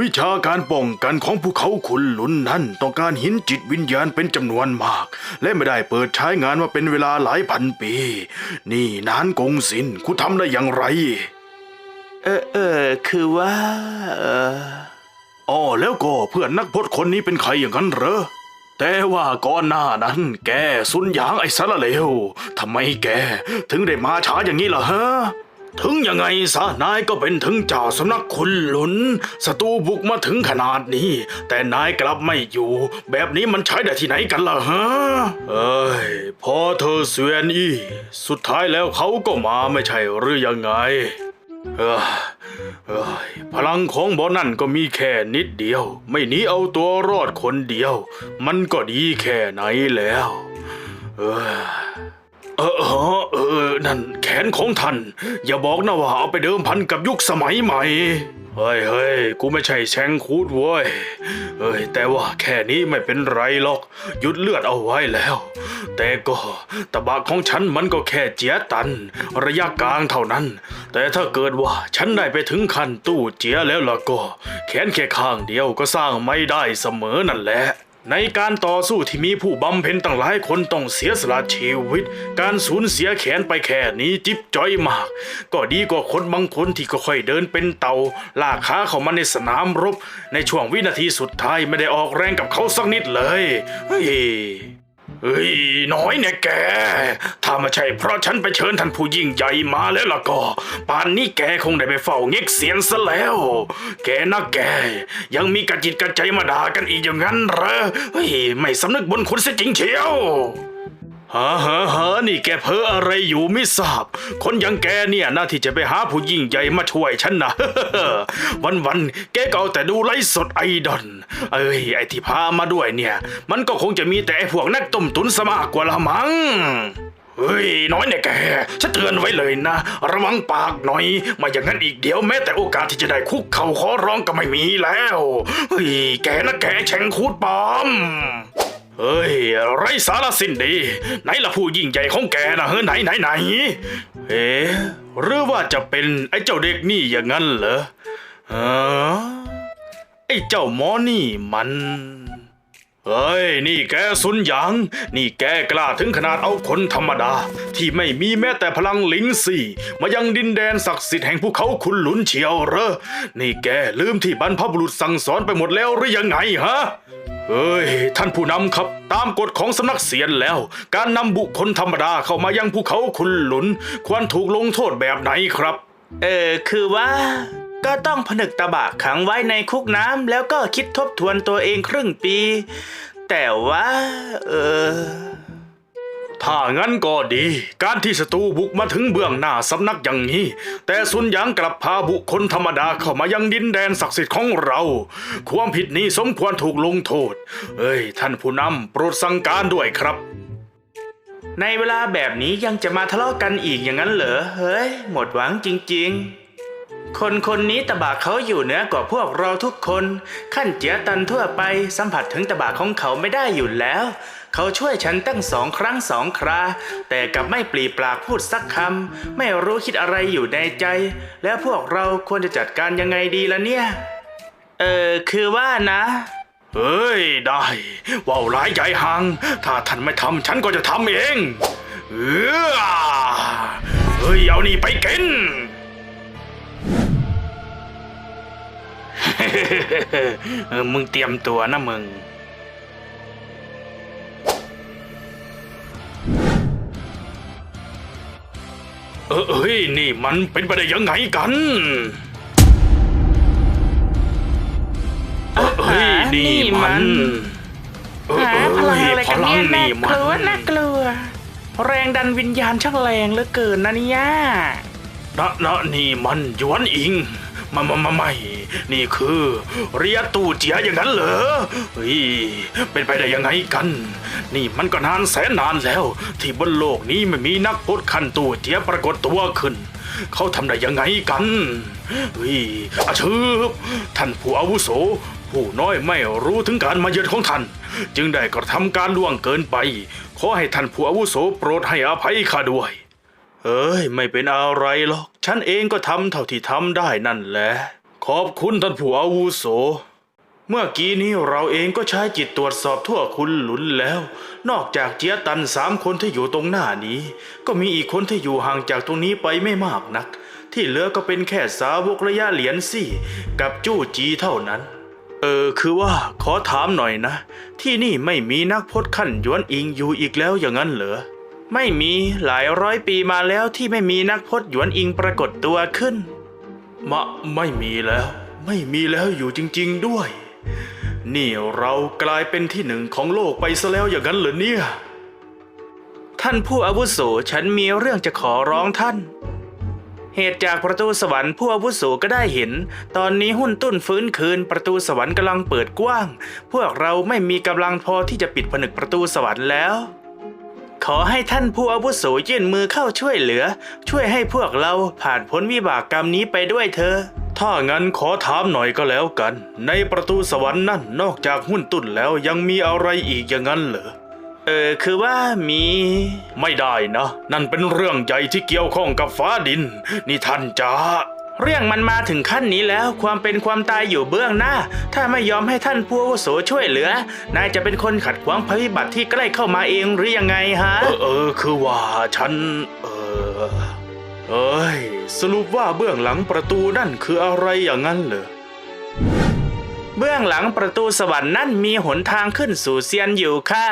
วิชาการป้องกันของภูเขาขุนหลุนนั้นต้องการหินจิตวิญญาณเป็นจำนวนมาก และไม่ได้เปิดใช้งานมาเป็นเวลาหลายพันปี นี่นานกงสินคุณทำได้อย่างไร เออเออคือว่าเอออ๋อแล้วก็เพื่อนนักพจน์คนนี้เป็นใครอย่างนั้นเหรอ แต่ว่าก่อนหน้านั้น แกสุนหยางไอ้สารเลวทำไมแก ถึงได้มาช้าอย่างนี้ล่ะฮะ ถึงยังไงซะนายก็เป็นถึงเจ้าสำนักคุณหลุนศัตรูบุกมาถึงขนาดนี้ แต่นายกลับไม่อยู่ แบบนี้มันใช้ได้ที่ไหนกันล่ะฮะเอ้ยพอเธอเสวียนอีสุดท้ายแล้วเขาก็มาไม่ใช่หรือยังไงเอ้ยเอ้ยพลังของบอนั่นก็มีแค่นิดเดียว ไม่หนีเอาตัวรอดคนเดียว มันก็ดีแค่ไหนแล้ว เออ เออเออเออนั่นแขนของท่าน อย่าบอกนะว่าเอาไปเดิมพันกับยุคสมัยใหม่ เฮ้ยเฮ้ยกูไม่ใช่แชงคูดเว้ยเอ้ย แต่ว่าแค่นี้ไม่เป็นไรหรอก หยุดเลือดเอาไว้แล้ว แต่ก็ตะบะของฉันมันก็แค่เจียตัน ระยะกลางเท่านั้น แต่ถ้าเกิดว่าฉันได้ไปถึงขั้นตู้เจียแล้วล่ะก็ แขนแค่ข้างเดียวก็สร้างไม่ได้เสมอนั่นแหละ ในการต่อสู้ที่มีผู้บำเพ็ญตั้งหลายคนต้องเสียสละชีวิต การสูญเสียแขนไปแค่นี้จิ๊บจ้อยมาก ก็ดีกว่าคนบางคนที่ก็ค่อยเดินเป็นเต่าลากขาเข้ามาในสนามรบ ในช่วงวินาทีสุดท้ายไม่ได้ออกแรงกับเขาสักนิดเลยเฮ้ย เฮ้ยน้อยเนี่ยแก ถ้าไม่ใช่เพราะฉันไปเชิญท่านผู้ยิ่งใหญ่มาแล้วล่ะก็ป่านนี้แกคงได้ไปเฝ้าเง็กเสียนซะแล้ว แกนะแก ยังมีกระจิตกระใจมาด่ากันอีกอย่างนั้นเหรอเฮ้ยไม่สำนึกบุญคุณเสียจริงเชียว ฮะฮะฮะนี่แกเพ้ออะไรอยู่ไม่ทราบ คนอย่างแกเนี่ยน่าที่จะไปหาผู้ยิ่งใหญ่มาช่วยฉันนะ วันวันๆแกก็เอาแต่ดูไลฟ์สดไอดอลเอ้ยไอที่พามาด้วยเนี่ย มันก็คงจะมีแต่ไอพวกนักต้มตุนสมากกว่าละมั้งเฮ้ยน้อยเนี่ยแกฉันเตือนไว้เลยนะ ระวังปากหน่อยมาอย่างนั้นอีกเดี๋ยวแม้แต่โอกาสที่จะได้คุกเข่าขอร้องก็ไม่มีแล้วเฮ้ยแกนะแกแช่งคูดปอม ไรสาระสิ้นดี ไหนละผู้ยิ่งใหญ่ของแกนะเฮ้ยไหนไหนไหนเอ๊หรือว่าจะเป็นไอ้เจ้าเด็กนี่อย่างนั้นเหรอเออไอ้เจ้าหมอนี่มันเฮ้ย นี่แกสุนหยาง นี่แกกล้าถึงขนาดเอาคนธรรมดา ที่ไม่มีแม้แต่พลังลิงสี่ มายังดินแดนศักดิ์สิทธิ์แห่งภูเขาคุนหลุนเชียวเหรอ นี่แกลืมที่บรรพบุรุษสั่งสอนไปหมดแล้วหรือยังไงฮะ เอ้ย ท่านผู้นำครับ ตามกฎของสำนักเสียนแล้ว การนำบุคคลธรรมดาเข้ามายังภูเขาคุนหลุน ควรถูกลงโทษแบบไหนครับ เออคือว่า ก็ต้องผนึกตะบะขังไว้ในคุกน้ำแล้วก็คิดทบทวนตัวเองครึ่งปี แต่ว่า เออ ถ้างั้นก็ดี การที่ศัตรูบุกมาถึงเบื้องหน้าสำนักอย่างนี้ แต่สุนหยางกลับพาบุคคลธรรมดาเข้ามายังดินแดนศักดิ์สิทธิ์ของเรา ความผิดนี้สมควรถูกลงโทษ เอ้ย ท่านผู้นำโปรดสั่งการด้วยครับ ในเวลาแบบนี้ยังจะมาทะเลาะกันอีกอย่างนั้นเหรอ เฮ้ย หมดหวังจริง ๆคนคนนี้ตบะเขาอยู่เหนือกว่าพวกเราทุกคน ขั้นเจียตันทั่วไปสัมผัสถึงตบะของเขาไม่ได้อยู่แล้ว เขาช่วยฉันตั้งสองครั้งสองครา แต่กลับไม่ปลีปากพูดสักคำ ไม่รู้คิดอะไรอยู่ในใจ แล้วพวกเราควรจะจัดการยังไงดีล่ะเนี่ย เออคือว่านะเอ้ย ได้ว่าวร้ายใหญ่หัง ถ้าท่านไม่ทำฉันก็จะทำเองเออเฮ้ย เอานี่ไปกินเออมึงเตรียมตัวนะมึง เออเอ้ยนี่มันเป็นไปได้ยังไงกัน เออเฮ้ยนี่มันเออหาพลังอะไรกันเนี่ยพลังน่านี่กมัลัวน น่ากลัว แรงดันวิญญาณช่างแรงเหลือเกินนะเนี่ย นะนะนี่มันหยวนอิงมามามาไม่นี่คือเรียตู่เจียอย่างนั้นเหรอเฮ้ยเป็นไปได้ยังไงกัน นี่มันก็นานแสนนานแล้ว ที่บนโลกนี้ไม่มีนักพจน์ขันตู่เจียปรากฏตัวขึ้น เขาทำได้ยังไงกันเฮ้ยอาชืบท่านผู้อาวุโส ผู้น้อยไม่รู้ถึงการมาเยือนของท่าน จึงได้กระทำการล่วงเกินไป ขอให้ท่านผู้อาวุโสโปรดให้อภัยข้าด้วย เอ้ย ไม่เป็นอะไรหรอก ฉันเองก็ทำเท่าที่ทำได้นั่นแหละ ขอบคุณท่านผู้อาวุโส เมื่อกี้นี้เราเองก็ใช้จิตตรวจสอบทั่วคุณหลุนแล้ว นอกจากเจียตันสามคนที่อยู่ตรงหน้านี้ ก็มีอีกคนที่อยู่ห่างจากตรงนี้ไปไม่มากนัก ที่เหลือก็เป็นแค่สาวกระยะเหรียญสี่ กับจู้จีเท่านั้น เออคือว่าขอถามหน่อยนะ ที่นี่ไม่มีนักพจน์ขั้นหยวนอิงอยู่อีกแล้วอย่างนั้นเหรอ ไม่มีหลายร้อยปีมาแล้วที่ไม่มีนักพจน์หยวนอิงปรากฏตัวขึ้น มะไม่มีแล้ว ไม่มีแล้วอยู่จริง ๆด้วย นี่เรากลายเป็นที่หนึ่งของโลกไปซะแล้วอย่างนั้นเหรอเนี่ย ท่านผู้อาวุโสฉันมีเรื่องจะขอร้องท่าน เหตุจากประตูสวรรค์ผู้อาวุโสก็ได้เห็น ตอนนี้หุ้นตุ้นฟื้นคืนประตูสวรรค์กำลังเปิดกว้าง พวกเราไม่มีกำลังพอที่จะปิดผนึกประตูสวรรค์แล้ว ขอให้ท่านผู้อาวุโสยื่นมือเข้าช่วยเหลือ ช่วยให้พวกเราผ่านพ้นวิบากกรรมนี้ไปด้วยเถอะถ้างั้นขอถามหน่อยก็แล้วกัน ในประตูสวรรค์นั่นนอกจากหุ้นตุ่นแล้วยังมีอะไรอีกอย่างนั้นเหรอเออคือว่ามี ไม่ได้นะ นั่นเป็นเรื่องใหญ่ที่เกี่ยวข้องกับฟ้าดิน นี่ท่านจะ เรื่องมันมาถึงขั้นนี้แล้วความเป็นความตายอยู่เบื้องหน้า ถ้าไม่ยอมให้ท่านผู้อาวุโสช่วยเหลือ นายจะเป็นคนขัดขวางภัยพิบัติที่ใกล้เข้ามาเองหรือยังไงฮะ เออเออคือว่าฉัน เออเอ้ยสรุปว่าเบื้องหลังประตูนั่นคืออะไรอย่างนั้นเหรอเบื้องหลังประตูสวรรค์นั่นมีหนทางขึ้นสู่เซียนอยู่ค่ะ